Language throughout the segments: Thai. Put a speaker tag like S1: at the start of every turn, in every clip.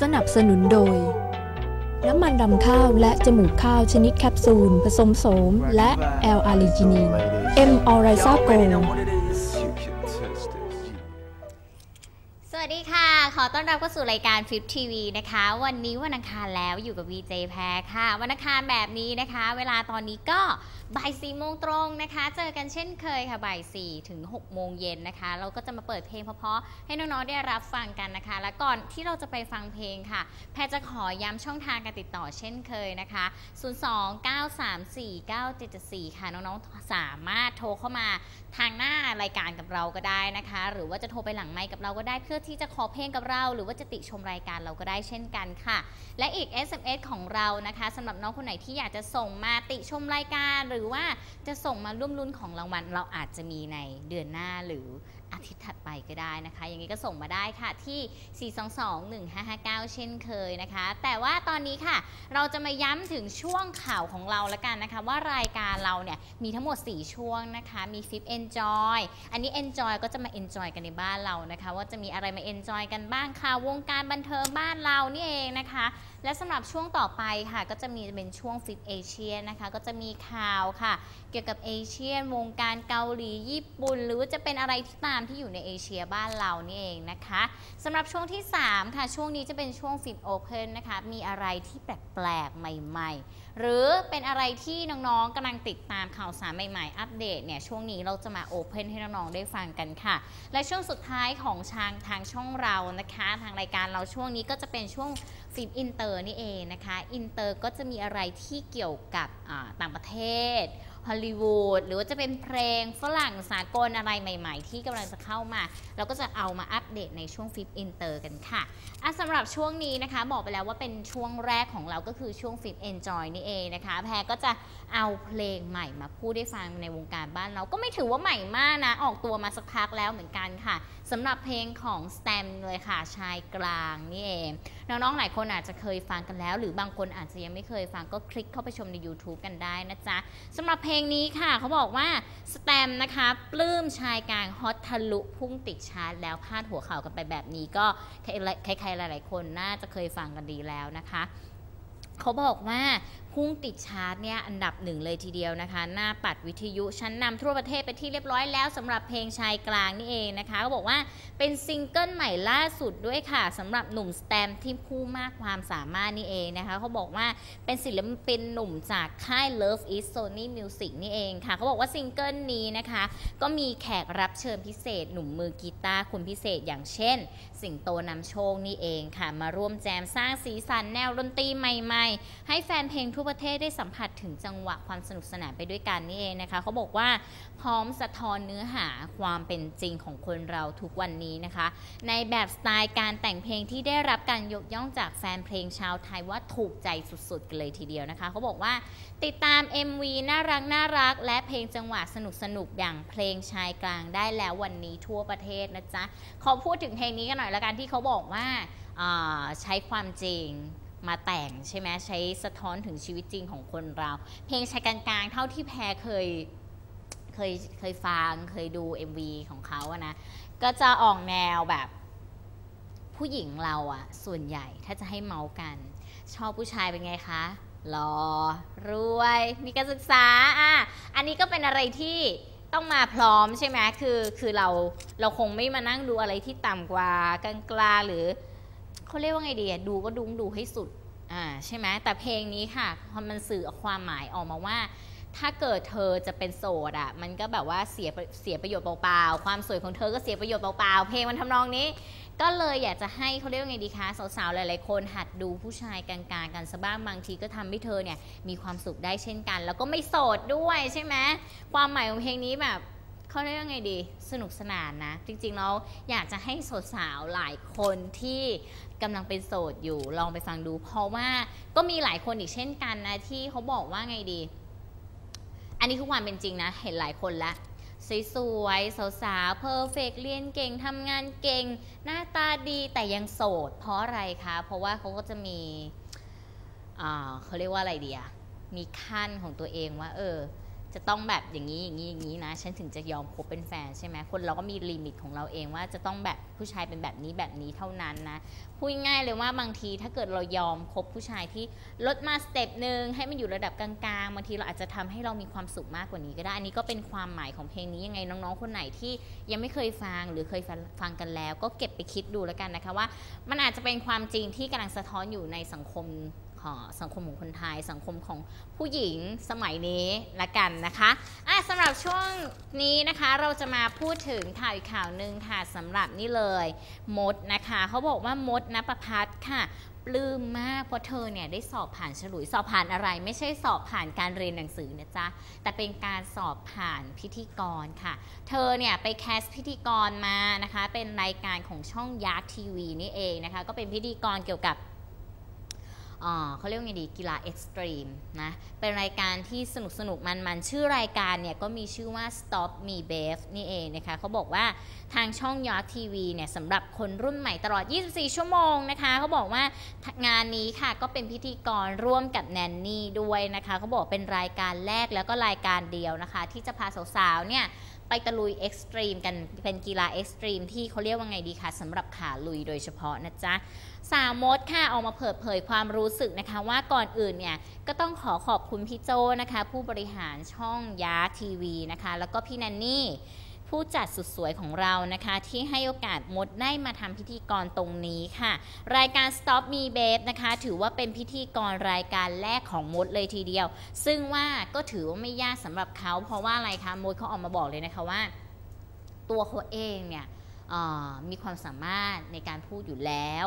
S1: สนับสนุนโดย น้ำมันรำข้าวและจมูกข้าวชนิดแคปซูล ผสมโสม และแอลอาร์ลิจินีน M. o r i z a g o
S2: ส ต้อนรับเข้าสู่รายการฟิปทีวีนะคะ วันนี้วันอังคารแล้วอยู่กับ VJ แพรค่ะ วันอังคารแบบนี้นะคะ เวลาตอนนี้ก็บ่ายสี่โมงตรงนะคะ เจอกันเช่นเคยค่ะบ่ายสี่ถึง6โมงเย็นนะคะ เราก็จะมาเปิดเพลงเพราะๆให้น้องๆได้รับฟังกันนะคะ และก่อนที่เราจะไปฟังเพลงค่ะ แพรจะขอย้ำช่องทางการติดต่อเช่นเคยนะคะ029349774ค่ะน้องๆสามารถโทรเข้ามาทางหน้ารายการกับเราก็ได้นะคะ หรือว่าจะโทรไปหลังไมค์กับเราก็ได้เพื่อที่จะขอเพลงกับเราหรือว่าจะติชมรายการเราก็ได้เช่นกันค่ะ และอีก SMS ของเรานะคะสำหรับน้องคนไหนที่อยากจะส่งมาติชมรายการ หรือว่าจะส่งมาร่วมรุ่นของรางวัลเราอาจจะมีในเดือนหน้าหรืออาทิตย์ถัดไปก็ได้นะคะ อย่างนี้ก็ส่งมาได้ค่ะที่ 422-1559 เช่นเคยนะคะ แต่ว่าตอนนี้ค่ะ เราจะมาย้ำถึงช่วงข่าวของเราละกันนะคะ ว่ารายการเราเนี่ยมีทั้งหมด 4 ช่วงนะคะ มี Fip Enjoy อันนี้ Enjoy ก็จะมา Enjoy กันในบ้านเรานะคะ ว่าจะมีอะไรมา Enjoy กันบ้างค่ะ วงการบันเทิงบ้านเรานี่เองนะคะ และสำหรับช่วงต่อไปค่ะ ก็จะมีเป็นช่วง Fit Asia นะคะ ก็จะมีข่าวค่ะ เกี่ยวกับเอเชียวงการเกาหลีญี่ปุ่น หรือจะเป็นอะไรที่ตามที่อยู่ในเอเชียบ้านเรานี่เองนะคะสำหรับช่วงที่ 3 ค่ะ ช่วงนี้จะเป็นช่วง Fit Open นนะคะ มีอะไรที่แปลกๆ ใหม่ๆ หรือเป็นอะไรที่น้องๆกำลังติดตามข่าวสารใหม่ๆ อัปเดตเนี่ย ช่วงนี้เราจะมาโอเพนให้น้องๆได้ฟังกันค่ะ และช่วงสุดท้ายของทางทางช่องเรานะคะ ทางรายการเราช่วงนี้ก็จะเป็นช่วงฟิล์มอินเตอร์นี่เองนะคะ อินเตอร์ก็จะมีอะไรที่เกี่ยวกับต่างประเทศ ฮอลลีวูดหรือว่าจะเป็นเพลงฝรั่งสากลอะไรใหม่ ๆ ที่กำลังจะเข้ามา เราก็จะเอามาอัปเดตในช่วงฟิปอินเตอร์กันค่ะอะสำหรับช่วงนี้นะคะ บอกไปแล้วว่าเป็นช่วงแรกของเราก็คือช่วงฟิปเอนจอยนี่เองนะคะ แพรก็จะเอาเพลงใหม่มาพูดได้ฟังในวงการบ้านเราก็ไม่ถือว่าใหม่มากนะ ออกตัวมาสักพักแล้วเหมือนกันค่ะสำหรับเพลงของ s t ตมเลยค่ะชายกลางนี่เองน้องๆหลายคนอาจจะเคยฟังกันแล้ว หรือบางคนอาจจะยังไม่เคยฟังก็คลิกเข้าไปชมใน YouTube กันได้นะจ๊ะสำหรับเพลงนี้ค่ะเขาบอกว่าสแตมนะคะปลื้มชายกลางฮอตทะลุพุ่งติดชาร์ตแล้วพาดหัวข่าวกันไปแบบนี้ก็ใครๆหลาย ๆ คนน่าจะเคยฟังกันดีแล้วนะคะ เขาบอกว่าพุ่งติดชาร์ตเนี่ยอันดับหนึ่งเลยทีเดียวนะคะ หน้าปัดวิทยุชั้นนำทั่วประเทศไปที่เรียบร้อยแล้วสำหรับเพลงชายกลางนี่เองนะคะเขาบอกว่าเป็นซิงเกิลใหม่ล่าสุดด้วยค่ะสำหรับหนุ่มสแตมที่ผู้มากความสามารถนี่เองนะคะเขาบอกว่าเป็นศิลปินหนุ่มจากค่าย Love is Sony Music นี่เองค่ะเขาบอกว่าซิงเกิลนี้นะคะ ก็มีแขกรับเชิญพิเศษ หนุ่มมือกีตาร์คนพิเศษอย่างเช่น สิงโตนำโชคนี่เองค่ะ มาร่วมแจมสร้างสีสันแนวดนตรีใหม่ๆให้แฟนเพลงทั่วประเทศได้สัมผัสถึงจังหวะความสนุกสนานไปด้วยกันนี่เองนะคะเขาบอกว่าพร้อมสะท้อนเนื้อหาความเป็นจริงของคนเราทุกวันนี้นะคะ ในแบบสไตล์การแต่งเพลงที่ได้รับการยกย่องจากแฟนเพลงชาวไทยว่าถูกใจสุดๆกันเลยทีเดียวนะคะเขาบอกว่าติดตาม MV น่ารักน่ารัก และเพลงจังหวะสนุกสนุกอย่างเพลงชายกลางได้แล้ววันนี้ทั่วประเทศนะจ๊ะขอพูดถึงเพลงนี้กันหน่อยละกันที่เขาบอกว่าใช้ความจริง มาแต่งใช่ไหมใช้สะท้อนถึงชีวิตจริงของคนเรา เพลงชายกลางๆ เท่าที่แพรเคยเคยเคยฟังเคยดู MV ของเขาอะนะ ก็จะออกแนวแบบผู้หญิงเราอะส่วนใหญ่ถ้าจะให้เมากัน ชอบผู้ชายเป็นไงคะหล่อรวยมีการศึกษาอะอันนี้ก็เป็นอะไรที่ต้องมาพร้อมใช่ไหมคือคือเราเราคงไม่มานั่งดูอะไรที่ต่ำกว่ากลางๆหรือ เขาเรียกว่าไงดีดูก็ดุงดูให้สุดอ่าใช่ไหมแต่เพลงนี้ค่ะมันสื่อความหมายออกมาว่า ถ้าเกิดเธอจะเป็นโสดอะมันก็แบบว่าเสียเสียประโยชน์เปล่าๆความสวยของเธอก็เสียประโยชน์เปล่าๆเพลงมันทำนองนี้ ก็เลยอยากจะให้เขาเรียกว่าไงดีคะสาวๆหลายๆคนหัดดูผู้ชายกลางๆกันสบ้างบางทีก็ทำให้เธอเนี่ยมีความสุขได้เช่นกัน แล้วก็ไม่โสดด้วยใช่ไหมความหมายของเพลงนี้แบบ เขาเรียกว่าไงดี สนุกสนานนะ จริงๆแล้วอยากจะให้โสดสาวหลายคนที่กำลังเป็นโสดอยู่ลองไปฟังดู เพราะว่าก็มีหลายคนอีกเช่นกันนะที่เขาบอกว่าไงดี อันนี้คือความเป็นจริงนะ เห็นหลายคนแล้วสวยๆ สาวๆ เพอร์เฟกเรียนเก่ง ทำงานเก่ง หน้าตาดีแต่ยังโสด เพราะอะไรคะ เพราะว่าเขาก็จะมี เขาเรียกว่าอะไรดีอะมีขั้นของตัวเองว่า เออ จะต้องแบบอย่างนี้อย่างนี้อย่างนี้นะ ฉันถึงจะยอมคบเป็นแฟนใช่ไหมคนเราก็มีลิมิตของเราเองว่าจะต้องแบบผู้ชายเป็นแบบนี้แบบนี้เท่านั้นนะพูดง่ายเลยว่าบางทีถ้าเกิดเรายอมคบผู้ชายที่ลดมาสเต็ปหนึ่งให้มันอยู่ระดับกลางๆบางทีเราอาจจะทำให้เรามีความสุขมากกว่านี้ก็ได้อันนี้ก็เป็นความหมายของเพลงนี้ยังไงน้องๆ คนไหนที่ยังไม่เคยฟังหรือเคยฟังกันแล้ว ก็เก็บไปคิดดูแล้วกันนะคะว่า มันอาจจะเป็นความจริงที่กำลังสะท้อนอยู่ในสังคม สังคมของคนไทย สังคมของผู้หญิงสมัยนี้ละกันนะคะะสำหรับช่วงนี้นะคะเราจะมาพูดถึงข่าวอีกข่าวหนึ่งค่ะสำหรับนี่เลยมดนะคะเขาบอกว่ามดนประพัฒค่ะปลื้มมากเพราะเธอเนี่ยได้สอบผ่านฉลุยสอบผ่านอะไร ไม่ใช่สอบผ่านการเรียนหนังสือนะจ๊ะแต่เป็นการสอบผ่านพิธีกรค่ะ เธอเนี่ยไปแคสพิธีกรมานะคะ เป็นรายการของช่องยักษ์ทีวีนี่เองนะคะ ก็เป็นพิธีกรเกี่ยวกับ เขาเรียกว่าไงดีกีฬาเอ็กซ์ตรีมนะเป็นรายการที่สนุกสนุกมันมันชื่อรายการเนี่ยก็มีชื่อว่า Stop Me Bev นี่เองนะคะเขาบอกว่าทางช่องยอดทีวีเนี่ยสำหรับคนรุ่นใหม่ตลอด 24 ชั่วโมงนะคะเขาบอกว่างานนี้ค่ะก็เป็นพิธีกรร่วมกับแนนนี่ด้วยนะคะเขาบอกเป็นรายการแรกแล้วก็รายการเดียวนะคะ ที่จะพาสาวๆเนี่ย ไปตะลุยเอ็กซ์ตรีมกันเป็นกีฬาเอ็กซ์ตรีมที่เขาเรียกว่าไงดีคะสำหรับขาลุยโดยเฉพาะนะจ๊ะสาวมดค่ะออกมาเปิดเผยความรู้สึกนะคะว่าก่อนอื่นเนี่ยก็ต้องขอขอบคุณพี่โจนะคะ ผู้บริหารช่องยาทีวีนะคะ แล้วก็พี่แนนนี่ ผู้จัดสุดสวยของเรานะคะ ที่ให้โอกาสมดได้มาทำพิธีกรตรงนี้ค่ะ รายการ Stop Me Babe นะคะ ถือว่าเป็นพิธีกรรายการแรกของมดเลยทีเดียว ซึ่งว่าก็ถือว่าไม่ยากสำหรับเขา เพราะว่าอะไรคะมดเขาออกมาบอกเลยนะคะว่า ตัวเขาเองเนี่ยมีความสามารถในการพูดอยู่แล้ว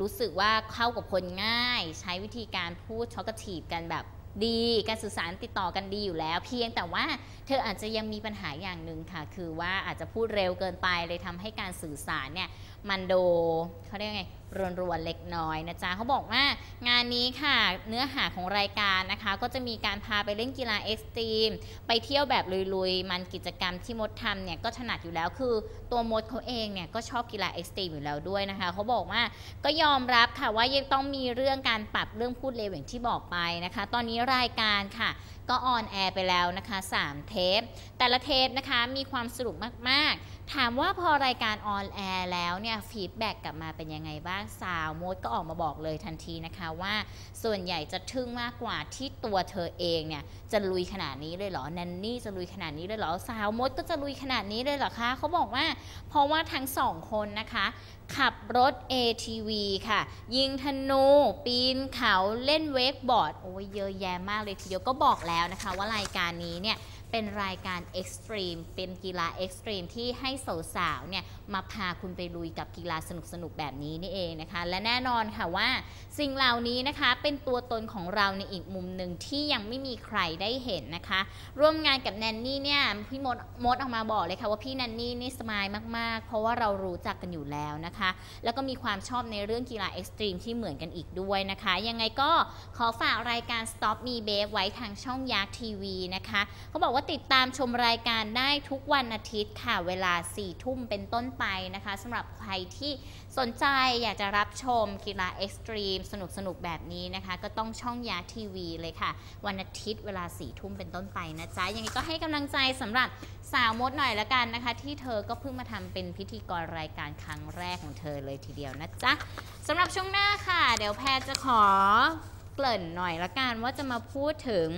S2: รู้สึกว่าเข้ากับคนง่าย ใช้วิธีการพูดช็อกกทีฟกันแบบ ดี การสื่อสารติดต่อกันดีอยู่แล้ว เพียงแต่ว่าเธออาจจะยังมีปัญหาอย่างหนึ่งค่ะ คือว่าอาจจะพูดเร็วเกินไปเลยทำให้การสื่อสารเนี่ย มันโดเขาเรียกไงรวนๆเล็กน้อยนะจ๊ะเขาบอกว่างานนี้ค่ะเนื้อหาของรายการนะคะ ก็จะมีการพาไปเล่นกีฬาเอ็กซ์ตรีมไปเที่ยวแบบลุยๆ มันกิจกรรมที่มดทำเนี่ยก็ถนัดอยู่แล้วคือตัวมดเขาเองเนี่ยก็ชอบกีฬาเอ็กซ์ตรีมอยู่แล้วด้วยนะคะเขาบอกว่าก็ยอมรับค่ะว่ายังต้องมีเรื่องการปรับเรื่องพูดเร็วอย่างที่บอกไปนะคะ ตอนนี้รายการค่ะ ก็ออนแอร์ไปแล้วนะคะ 3 เทป แต่ละเทปนะคะมีความสนุกมาก ๆ ถามว่าพอรายการออนแอร์แล้วเนี่ยฟีดแบ็กกลับมาเป็นยังไงบ้าง สาวมดก็ออกมาบอกเลยทันทีนะคะว่าส่วนใหญ่จะทึ่งมากกว่าที่ตัวเธอเองเนี่ยจะลุยขนาดนี้เลยเหรอแนนนี่จะลุยขนาดนี้เลยเหรอสาวมดก็จะลุยขนาดนี้เลยเหรอคะเขาบอกว่า เพราะว่าทั้งสองคนนะคะขับรถ ATV ค่ะ ยิงธนูปีนเขาเล่นเวกบอร์ดโอ้ยเยอะแยะมากเลยทีเดียวก็บอกแล้วนะคะว่ารายการนี้เนี่ยเป็นรายการเอ็กซ์ตรีมเป็นกีฬาเอ็กซ์ตรีมที่ให้สาวๆเนี่ย มาพาคุณไปลุยกับกีฬาสนุกๆแบบนี้นี่เองนะคะ และแน่นอนค่ะว่า สิ่งเหล่านี้นะคะเป็นตัวตนของเราในอีกมุมหนึ่งที่ยังไม่มีใครได้เห็นนะคะ ร่วมงานกับแนนนี่เนี่ยพี่มดมดออกมาบอกเลยค่ะว่าพี่แนนนี่นี่สมายมากๆ เพราะว่าเรารู้จักกันอยู่แล้วนะคะ แล้วก็มีความชอบในเรื่องกีฬาเอ็กซ์ตรีมที่เหมือนกันอีกด้วยนะคะ ยังไงก็ขอฝากรายการ Stop Me Babe ไว้ทางช่องยักษ์ทีวีนะคะเขาบอกว่าติดตามชมรายการได้ทุกวันอาทิตย์ค่ะเวลา4ทุ่มเป็นต้นไปนะคะสำหรับใครที่สนใจอยากจะรับชมกีฬาเอ็กซ์ตรีมสนุกสนุกแบบนี้นะคะ ก็ต้องช่องยาทีวีเลยค่ะ วันอาทิตย์เวลาสี่ทุ่มเป็นต้นไปนะจ๊ะ ยังไงก็ให้กำลังใจสำหรับสาวมดหน่อยละกันนะคะ ที่เธอก็เพิ่งมาทำเป็นพิธีกรรายการครั้งแรกของเธอเลยทีเดียวนะจ๊ะสำหรับช่วงหน้าค่ะ เดี๋ยวแพรจะขอเกริ่นหน่อยละกันว่าจะมาพูดถึง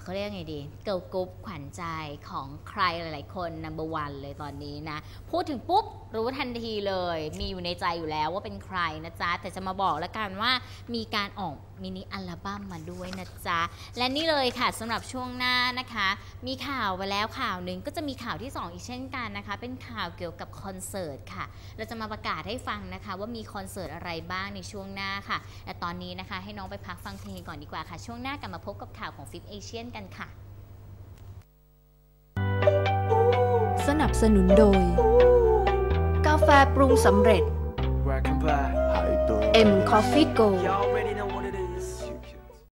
S2: เขาเรียกไงดีเกิลกรุ๊ปขวัญใจของใครหลาย ๆ คนนัมเบอร์วันเลยตอนนี้นะ พูดถึงปุ๊บ รู้ทันทีเลย มีอยู่ในใจอยู่แล้วว่าเป็นใครนะจ๊ะ แต่จะมาบอกแล้วกันว่ามีการออกมินิอัลบั้มมาด้วยนะจ๊ะ และนี่เลยค่ะสำหรับช่วงหน้านะคะ มีข่าวไปแล้วข่าวหนึ่งก็จะมีข่าวที่ 2 อีกเช่นกันนะคะ เป็นข่าวเกี่ยวกับคอนเสิร์ตค่ะ เราจะมาประกาศให้ฟังนะคะ ว่ามีคอนเสิร์ตอะไรบ้างในช่วงหน้าค่ะแต่ตอนนี้นะคะให้น้องไปพักฟังเพลงก่อนดีกว่าค่ะ ช่วงหน้ากลับมาพบกับข่าวของฟิปเอเชียนกันค่ะ
S1: สนับสนุนโดย กาแฟปรุงสำเร็จ M Coffee Go